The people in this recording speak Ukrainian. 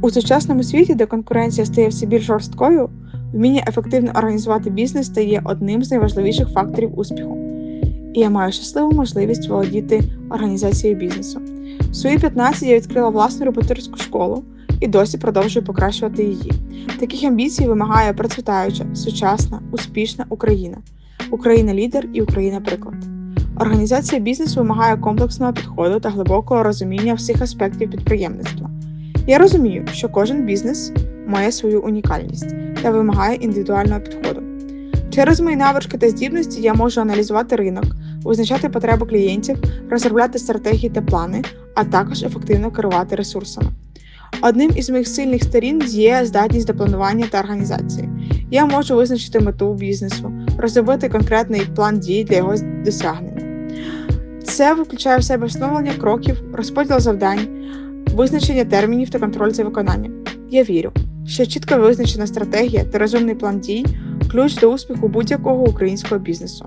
У сучасному світі, де конкуренція стає все більш жорсткою, вміння ефективно організувати бізнес стає одним з найважливіших факторів успіху. І я маю щасливу можливість володіти організацією бізнесу. В свої 15 я відкрила власну репетиторську школу і досі продовжую покращувати її. Таких амбіцій вимагає процвітаюча, сучасна, успішна Україна, Україна лідер і Україна приклад. Організація бізнесу вимагає комплексного підходу та глибокого розуміння всіх аспектів підприємництва. Я розумію, що кожен бізнес має свою унікальність та вимагає індивідуального підходу. Через мої навички та здібності я можу аналізувати ринок, визначати потреби клієнтів, розробляти стратегії та плани, а також ефективно керувати ресурсами. Одним із моїх сильних сторін є здатність до планування та організації. Я можу визначити мету бізнесу, розробити конкретний план дій для його досягнення. Це включає в себе встановлення кроків, розподіл завдань, визначення термінів та контроль за виконанням. Я вірю, що чітко визначена стратегія та розумний план дій ключ до успіху будь-якого українського бізнесу.